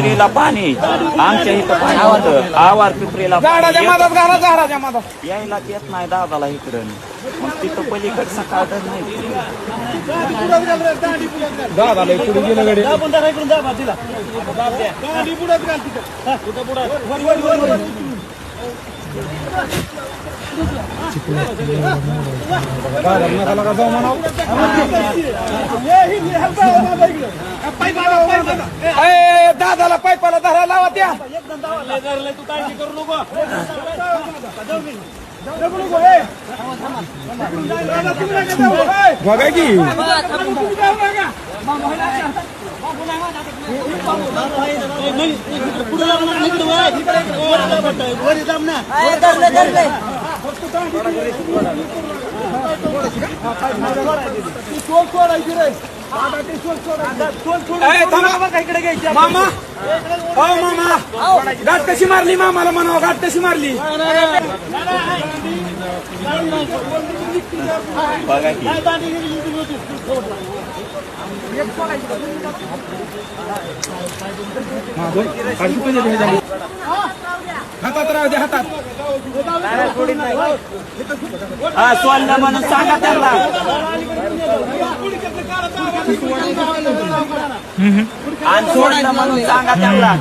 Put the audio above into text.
विहिरीला पाणी. आमच्या इथं पाणी होतं आवार पिपरीला झाडाच्या घाला झाडाच्या यायला येत नाही दादाला इकडं. मग तिथं पलीकडचा काढत नाही. दादाला पुढे गेलं गडे. दादा दादाला पायपाला धरा लावा त्या बघा की ए, थांबा. मामा. हो मामा. गाठ कशी मारली मामाला म्हणावं? गाठ कशी मारली? बघा हातात राहू दे हातात. हा सोडलं म्हणून सांगा त्यांना आणि सोडलं म्हणून सांगा त्यांना.